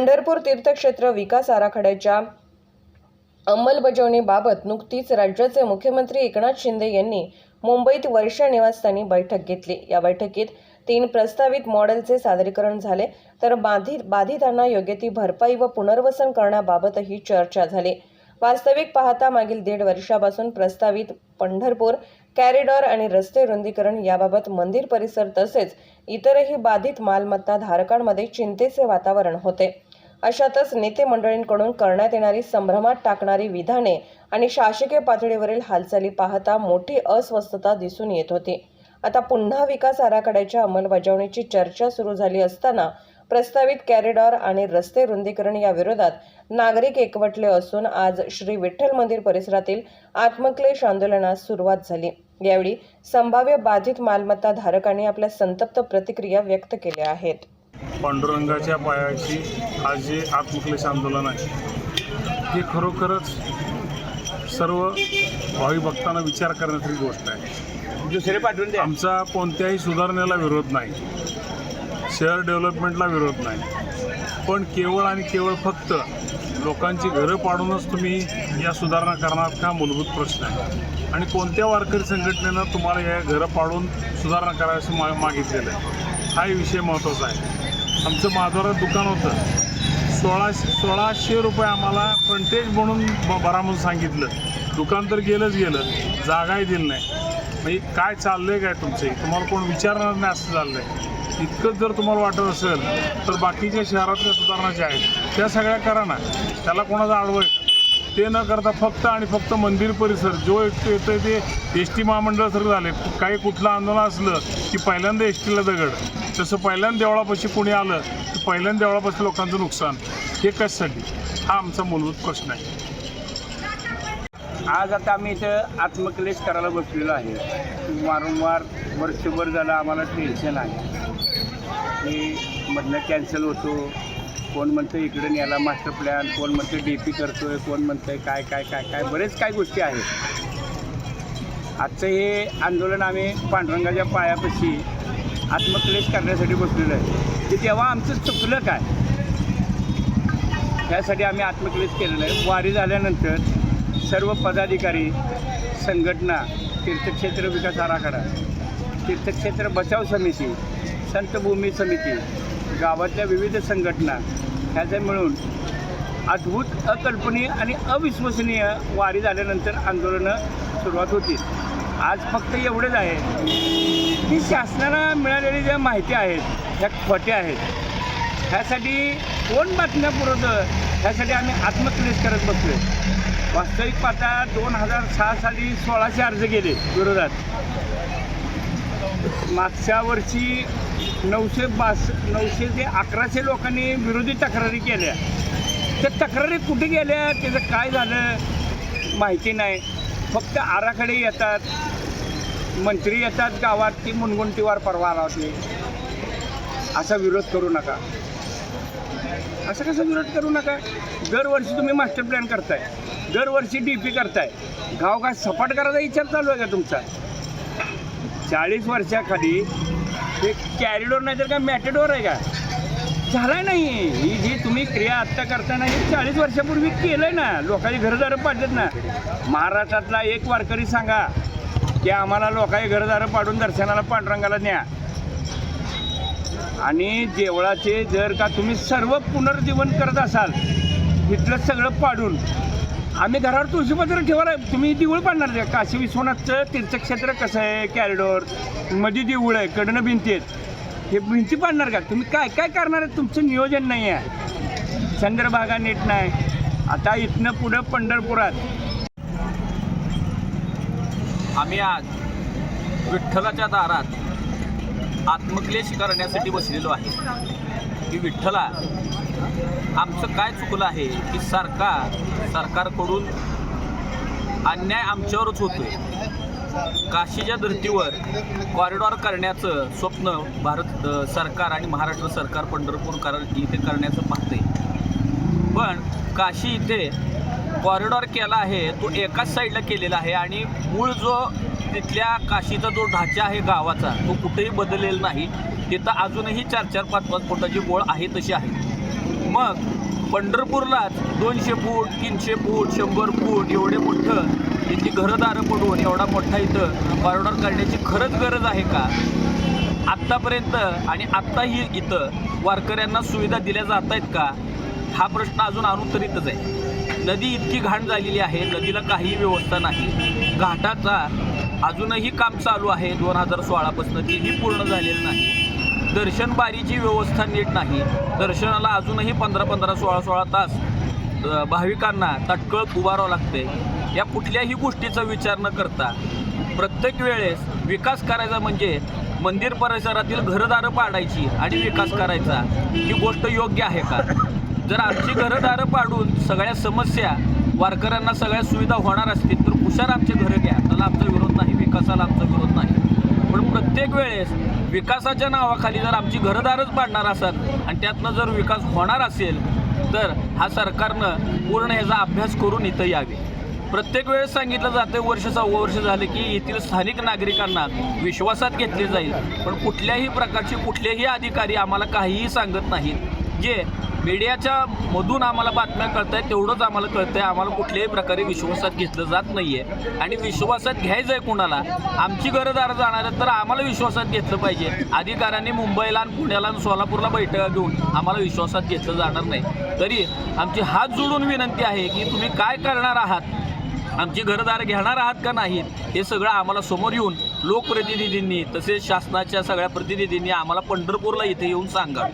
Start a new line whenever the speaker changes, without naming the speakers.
पंढरपूर तीर्थक्षेत्र विकास आराखड्याच्या अंमलबजावणीबाबत नुकतीच राज्याचे मुख्यमंत्री एकनाथ शिंदे यांनी मुंबईत वर्षा निवासस्थानी बैठक घेतली. या बैठकीत तीन प्रस्तावित मॉडेलचे सादरीकरण झाले तर बाधित बाधितांना योग्य ती भरपाई व पुनर्वसन करण्याबाबतही चर्चा झाली. वास्तविक पाहता मागील दीड वर्षापासून प्रस्तावित पंढरपूर कॅरिडॉर आणि रस्ते रुंदीकरण याबाबत मंदिर परिसर तसेच इतरही बाधित मालमत्ता धारकांमध्ये चिंतेचे वातावरण होते. अशातच नेते मंडळींकडून करण्यात येणारी संभ्रमात टाकणारी विधाने आणि शासकीय पातळीवरील हालचाली पाहता मोठी अस्वस्थता दिसून येत होती. आता पुन्हा विकास आराखड्याच्या अंमलबजावणीची चर्चा सुरू झाली असताना प्रस्तावित कॅरिडॉर आणि रस्ते रुंदीकरण या विरोधात नागरिक एकवटले असून आज श्री विठ्ठल मंदिर परिसरातील आत्मक्लेश आंदोलनास सुरुवात झाली. यावेळी संभाव्य बाधित मालमत्ता धारकांनी आपल्या संतप्त प्रतिक्रिया व्यक्त केल्या आहेत.
पांडुरंगाच्या पायाशी आज जे आत्मक्लेश आंदोलन आहे हे खरोखरच सर्व भावी भक्तांना विचार करण्याची गोष्ट आहे.
दुसरे पाठवून
आमचा कोणत्याही सुधारणेला विरोध नाही. शहर डेव्हलपमेंटला विरोध नाही. पण केवळ आणि केवळ फक्त लोकांची घरं पाडूनच तुम्ही या सुधारणा करणार का मूलभूत प्रश्न आहे. आणि कोणत्या वारकरी संघटनेनं तुम्हाला या घरं पाडून सुधारणा करायचं मा मागितलेलं आहे? हाही विषय महत्त्वाचा आहे. आमचं माधवरात दुकान होतं. सोळाशे सोळाशे रुपये आम्हाला फ्रंटेज म्हणून ब- भरा म्हणून सांगितलं. दुकान तर गेलंच गेलं. जागाही दिली नाही. म्हणजे काय चाललंय काय तुमचं? तुम्हाला कोण विचारणार नाही असं चाललंय. इतकंच जर तुम्हाला वाटत असेल तर बाकीच्या शहरातल्या सुधारणा ज्या आहेत. त्या सगळ्या करा ना. त्याला कोणाचा आडवं ते न करता फक्त आणि फक्त मंदिर परिसर जो एकटं येतं ते एस टी महामंडळासारखं झाले काही कुठलं आंदोलन असलं की पहिल्यांदा एस टीला दगड. तसं पहिल्यांदा देवळापाशी कुणी आलं की पहिल्यांदा देवळापाशी लोकांचं नुकसान. हे कशासाठी? हा आमचा मूलभूत प्रश्न आहे.
आज आता आम्ही इथं आत्मक्लेश करायला बसलेलो आहे. वारंवार वर्षभर झालं आम्हाला टेन्शन आहे. की मधनं कॅन्सल होतो. कोण म्हणतं इकडे न्यायला मास्टर प्लॅन कोण म्हणतं डी पी करतोय कोण म्हणतंय काय काय काय काय बरेच काय गोष्टी आहेत. आजचं हे आंदोलन आम्ही पांडुरंगाच्या पायापाशी आत्मक्लेश करण्यासाठी बसलेलं आहे. की तेव्हा आमचं चुकलं काय? त्यासाठी आम्ही आत्मक्लेश केलेलं आहे. वारी झाल्यानंतर सर्व पदाधिकारी संघटना तीर्थक्षेत्र विकास आराखडा तीर्थक्षेत्र बचाव समिती संतभूमी समिती गावातल्या विविध संघटना ह्याचे मिळून अद्भुत अकल्पनीय आणि अविश्वसनीय वारी झाल्यानंतर आंदोलनं सुरुवात होती. आज फक्त एवढंच आहे की शासनाला मिळालेली ज्या माहिती आहेत ह्या खोट्या आहेत ह्यासाठी कोण बातम्या पुरवतं? ह्यासाठी आम्ही आत्मक्लेश करत बसलो वास्तविक पाता दोन हजार सहा साली सोळाशे अर्ज गेले विरोधात. मागच्या वर्षी नऊशे बास नऊशे ते अकराशे लोकांनी विरोधी तक्रारी केल्या. त्या तक्रारी कुठे गेल्या? त्याचं काय झालं? माहिती नाही. फक्त आराखडे येतात. मंत्री येतात गावात ती मुनगुंटीवार परवा आला होते. असा विरोध करू नका. असं कसं विरोध करू नका? दरवर्षी तुम्ही मास्टर प्लॅन करताय. दरवर्षी डी पी करताय. गाव काय सपाट करायचा विचार चालू आहे का तुमचा? चाळीस वर्षाखाली हे कॅरिडोर नाही तर काय मॅटेडोर आहे का? झालाय नाही. ही जी तुम्ही क्रिया आत्ता करताना हे चाळीस वर्षापूर्वी केलंय ना. लोकांची घरदारं पाडलेत ना. महाराष्ट्रातला एक वारकरी सांगा की आम्हाला लोकांची घरदारं पाडून दर्शनाला पांडुरंगाला न्या. आणि देवळाचे जर का तुम्ही सर्व पुनर्जीवन करत असाल तिथलं सगळं पाडून आम्ही घरावर तुळशीपत्र ठेवायला तुम्ही देऊळ पाडणार का काशी विश्वनाथचं तीर्थक्षेत्र कसं आहे? कॅरिडोरमध्ये देऊळ आहे कडनं भिंती आहेत. हे भिंती पाडणार का? तुम्ही काय काय करणार आहे? तुमचं नियोजन नाही आहे. चंद्रभागा नीट नाही. आता इथनं पुढं पंढरपुरात.
आम्ही आज विठ्ठलाच्या दारात आत्मक्लेश करण्यासाठी बसलेलो आहे. की विठ्ठला आमचं काय चुकलं आहे की सरकार सरकारकडून अन्याय आमच्यावरच होतोय. काशीच्या धर्तीवर कॉरिडॉर करण्याचं स्वप्न भारत सरकार आणि महाराष्ट्र सरकार पंढरपूर कर इथे करण्याचं पाहते. पण काशी इथे कॉरिडॉर केला आहे तो एकाच साईडला केलेला आहे आणि मूळ जो तिथल्या काशीचा जो ढाचा आहे गावाचा तो कुठेही बदललेला नाही. तिथं अजूनही चार चार पाच पाच फुटाची बोळ आहे तशी आहे. मग पंढरपूरलाच दोनशे फूट तीनशे फूट शंभर फूट एवढे मोठं इथली घरदारं पडून एवढा मोठा इथं कॉरिडॉर काढण्याची खरंच गरज आहे का? आत्तापर्यंत आणि आत्ताही इथं वारकऱ्यांना सुविधा दिल्या जात आहेत का? हा प्रश्न अजून अनुत्तरितच आहे. नदी इतकी घाण झालेली आहे नदीला काही व्यवस्था नाही. घाटाचा अजूनही काम चालू आहे दोन हजार सोळापासून तेही पूर्ण झालेलं नाही. दर्शन बारीची व्यवस्था नीट नाही. दर्शनाला अजूनही पंधरा पंधरा सोळा सोळा तास भाविकांना तटकळत उभारावं लागते या कुठल्याही गोष्टीचा विचार न करता प्रत्येक वेळेस विकास करायचा म्हणजे मंदिर परिसरातील घरदारं पाडायची आणि विकास करायचा. ही गोष्ट योग्य आहे का? जर आमची घरदारं पाडून सगळ्या समस्या वारकऱ्यांना सगळ्या सुविधा होणार असतील तर हुशार आमचे घरं घ्या. त्याला आमचा विरोध नाही विकासाला आमचा विरोध नाही. पण प्रत्येक वेळेस विकासाच्या नावाखाली जर आमची घरदारच पाडणार असत आणि त्यातनं जर विकास होणार असेल तर हा सरकारनं पूर्ण ह्याचा अभ्यास करून इथं यावे. प्रत्येक वेळेस सांगितलं जातं वर्ष सव्वा वर्ष झालं की येथील स्थानिक नागरिकांना विश्वासात घेतले जाईल. पण कुठल्याही प्रकारचे कुठलेही अधिकारी आम्हाला काहीही सांगत नाहीत. जे मीडियाच्या मधून आम्हाला बातम्या कळत आहेत तेवढंच आम्हाला कळतं आहे आम्हाला कुठल्याही प्रकारे विश्वासात घेतलं जात नाही आहे आणि विश्वासात घ्यायचं आहे कुणाला? आमची घरदार जाणार आहेत तर आम्हाला विश्वासात घेतलं पाहिजे. अधिकाऱ्यांनी मुंबईला आणि पुण्याला आणि सोलापूरला बैठका घेऊन आम्हाला विश्वासात घेतलं जाणार नाही. तरी आमची हात जोडून विनंती आहे की तुम्ही काय करणार आहात? आमची घरदार घेणार आहात का नाहीत? हे सगळं आम्हाला समोर येऊन लोकप्रतिनिधींनी तसेच शासनाच्या सगळ्या प्रतिनिधींनी आम्हाला पंढरपूरला इथे येऊन सांगा.